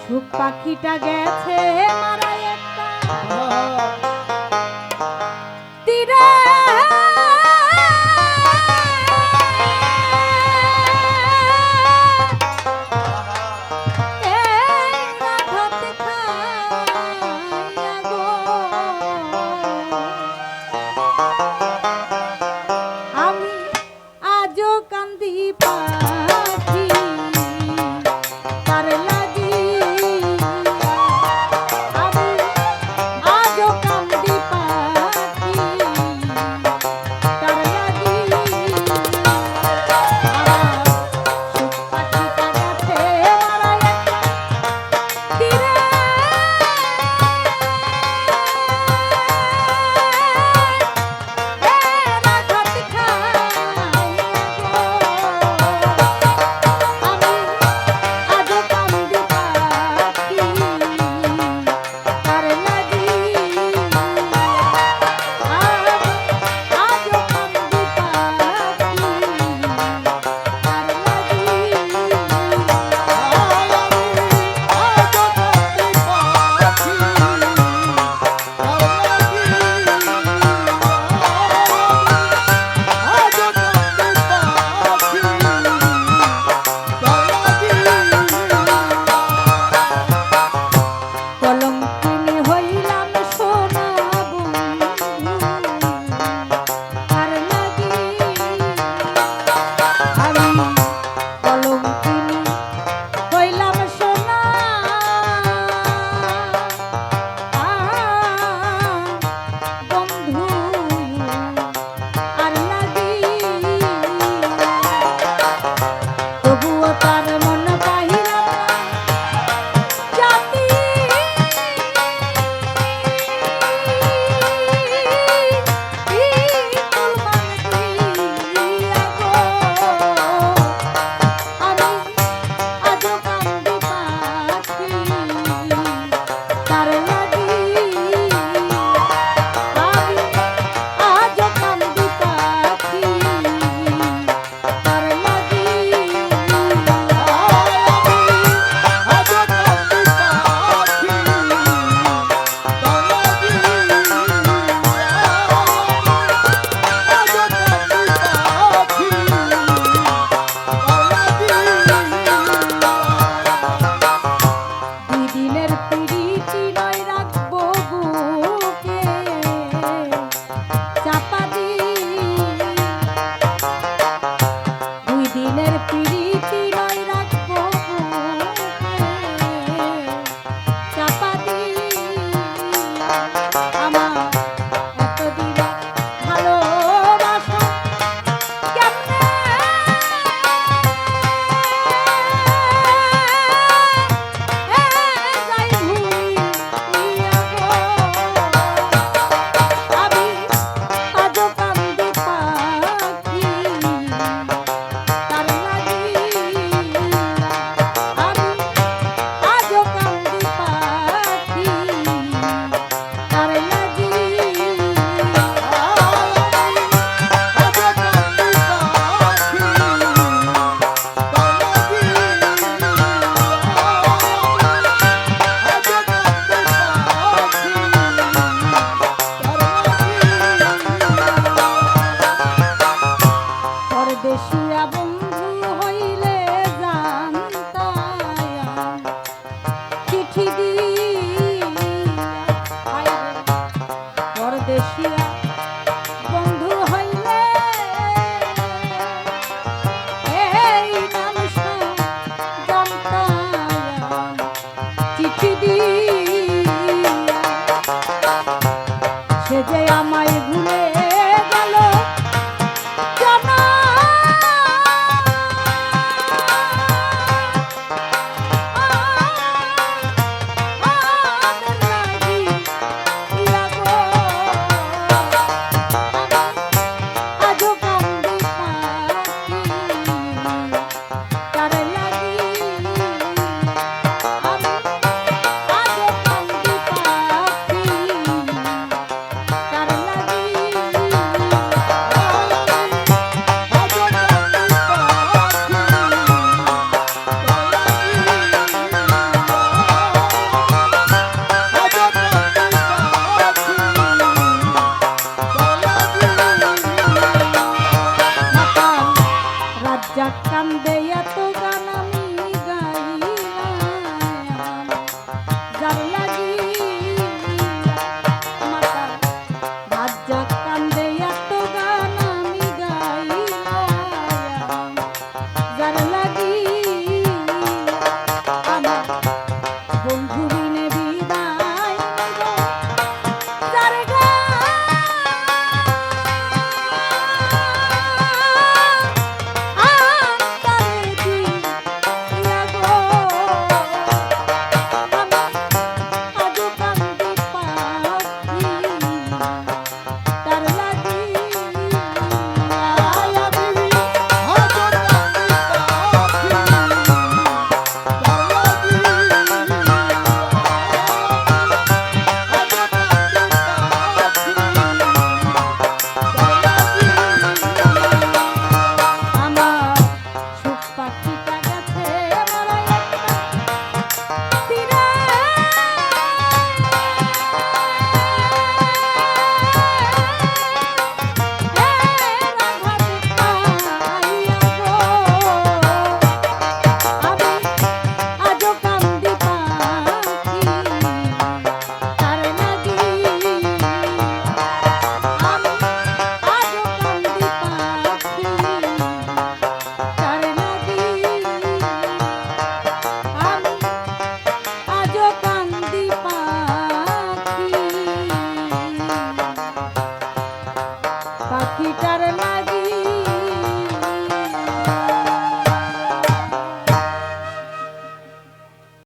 সুখ পাখিটা গেছে মারা একটা পাশে শুয়া বন্ধু হইলে জানতায়া। চিঠি দিয়া পরদেশিয়া সে যে আমায় ভুলে